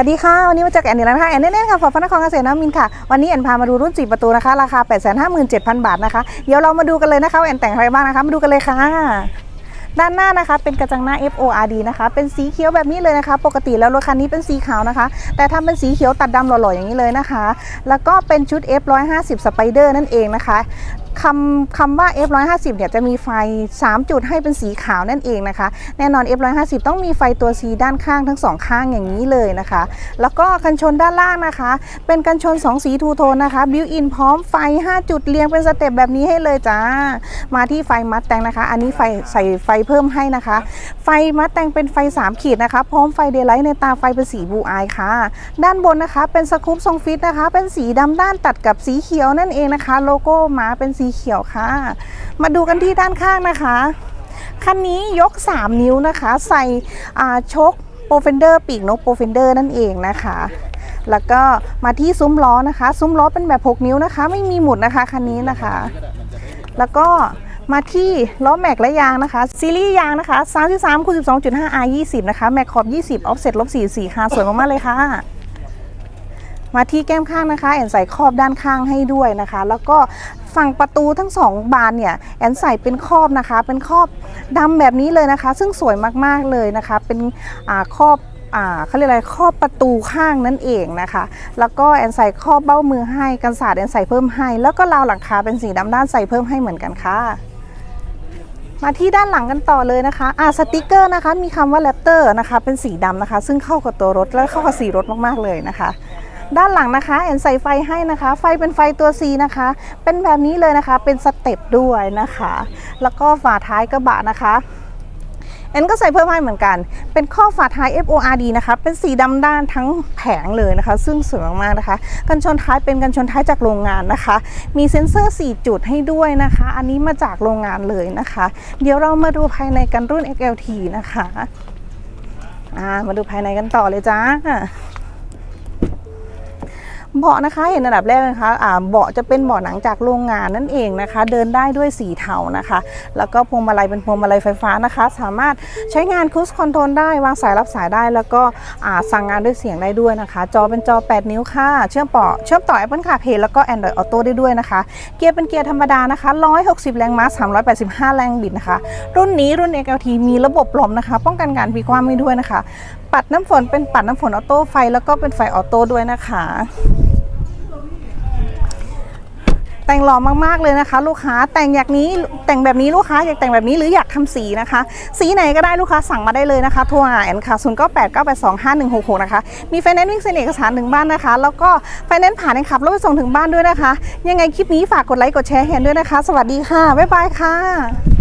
วัสดีค่ะ วันนี้มาเจอกับแอนนี่แล้วนะคะแอนแน่ๆค่ะฝอฟันนครเกษตรนวมินค่ะ วันนี้แอนพามาดูรุ่น 4 ประตูนะคะ ราคา 857,000 บาทนะคะ เดี๋ยวเรามาดูกันเลยนะคะแอนแต่งอะไรบ้างนะคะ มาดูกันเลยค่ะ ด้านหน้านะคะ เป็นกระจังหน้า FORD นะคะ เป็นสีเขียวแบบนี้เลยนะคะ ปกติแล้วรถคันนี้เป็นสีขาวนะคะ แต่ทำเป็นสีเขียวตัดดำหล่อๆอย่างนี้เลยนะคะ แล้วก็เป็นชุด F150 Spider นั่นเองนะคะ คำคำว่า F150 เนี่ยจะมีไฟ 3 จุดให้เป็นสีขาวนั่นเองนะคะ แน่นอน F150 ต้องมีไฟตัว C ด้านข้างทั้งสองข้างอย่างนี้เลยนะคะ แล้วก็กันชนด้านล่างนะคะ เป็นกันชน 2 สีทูโทนนะคะบิวอินพร้อมไฟ 5 จุดเรียงเป็นสเต็ปแบบนี้ให้เลยจ้า มาที่ไฟมัดแตงนะคะ อันนี้ไฟใส่ไฟเพิ่มให้นะคะ ไฟมัดแตงเป็นไฟ 3 ขีดนะคะ พร้อมไฟเดย์ไลท์ในตาไฟเป็นสีบูอายค่ะ ด้านบนนะคะเป็นสกู๊ปทรงฟิตนะคะ เป็นสีดำด้านตัดกับสีเขียวนั่นเองนะคะ โลโก้มาเป็นสีเขียวค่ะ มาดูกันที่ด้านข้างนะคะ คันนี้ยก 3 นิ้วนะคะ ใส่ชกโปรเฟนเดอร์ปีกนกโปรเฟนเดอร์นั่นเองนะคะ แล้วก็มาที่ซุ้มล้อนะคะ ซุ้มล้อเป็นแบบ 6 นิ้วนะคะ ไม่มีหมุดนะคะคันนี้นะคะ แล้วก็มาที่ล้อแม็กและยางนะคะ ซีรีส์ยางนะคะ 33คูณ12.5 R 20 นะคะ แม็กขอบ 20 ออฟเซ็ตลบ44ค่ะสวยมากๆเลยค่ะ มาที่แก้มข้างนะคะแอนใส่ครอบด้านข้างให้ด้วยนะคะ แล้วก็ฝั่งประตูทั้งสองบานเนี่ยแอนใส่เป็นครอบนะคะ เป็นครอบดำแบบนี้เลยนะคะ ซึ่งสวยมากๆเลยนะคะ เป็นครอบเขาเรียกอะไรครอบประตูข้างนั่นเองนะคะ แล้วก็แอนใส่ครอบเบ้ามือให้กันศาสตร์แอนใส่เพิ่มให้ แล้วก็ราวหลังคาเป็นสีดำด้านใส่เพิ่มให้เหมือนกันค่ะมาที่ด้านหลังกันต่อเลยนะคะอ่าสติกเกอร์นะคะ มีคำว่าแรปเตอร์นะคะ เป็นสีดำนะคะ ซึ่งเข้ากับตัวรถและเข้ากับสีรถมากๆเลยนะคะ ด้านหลังนะคะแอนใส่ไฟให้นะคะ ไฟเป็นไฟตัว C นะคะ เป็นแบบนี้เลยนะคะ เป็นสเต็ปด้วยนะคะ แล้วก็ฝาท้ายกระบะนะคะแอนก็ใส่เพิ่มให้เหมือนกัน เป็นข้อฝาท้าย FORD นะคะ เป็นสีดำด้านทั้งแผงเลยนะคะ ซึ่งสวยมากๆนะคะ กันชนท้ายเป็นกันชนท้ายจากโรงงานนะคะ มีเซ็นเซอร์ 4 จุดให้ด้วยนะคะ อันนี้มาจากโรงงานเลยนะคะ เดี๋ยวเรามาดูภายในกันรุ่น XLT นะคะามาดูภายในกันต่อเลยจ้า เบาะนะคะเห็นอันดับแรกนะคะเบาะจะเป็นเบาะหนังจากโรงงานนั่นเองนะคะ เดินได้ด้วยสีเทานะคะ แล้วก็พวงมาลัยเป็นพวงมาลัยไฟฟ้านะคะ สามารถใช้งานคูสคอนโทรลได้วางสายรับสายได้ แล้วก็สั่งงานด้วยเสียงได้ด้วยนะคะ จอเป็นจอ 8 นิ้วค่ะ เชื่อมต่อเชื่อมต่อ Apple CarPlay แล้วก็ Android Auto ได้ด้วยนะคะ เกียร์เป็นเกียร์ธรรมดานะคะ 160 แรงม้า 385 แรงบิดนะคะ รุ่นนี้รุ่น XLT มีระบบลมนะคะ ป้องกันการพลิกคว่ำให้ด้วยนะคะ ปัดน้ำฝนเป็นปัดน้ำฝนออโต้ไฟแล้วก็เป็นไฟออโต้ด้วยนะคะ แต่งหล่อมากๆเลยนะคะ ลูกค้าแต่งอย่างนี้แต่งแบบนี้ลูกค้าอยากแต่งแบบนี้หรืออยากทำสีนะคะ สีไหนก็ได้ลูกค้าสั่งมาได้เลยนะคะโทรหาแอนค่ะ0 9 8 9 8 2 5 1 6 6นะคะมีไฟแนนซ์วิ่งเซ็นเอกสารถึงบ้านนะคะ แล้วก็ไฟแนนซ์ผ่านในขับรถไปส่งถึงบ้านด้วยนะคะ ยังไงคลิปนี้ฝากกดไลค์กดแชร์แฮนด้วยนะคะ สวัสดีค่ะบ๊ายบายค่ะ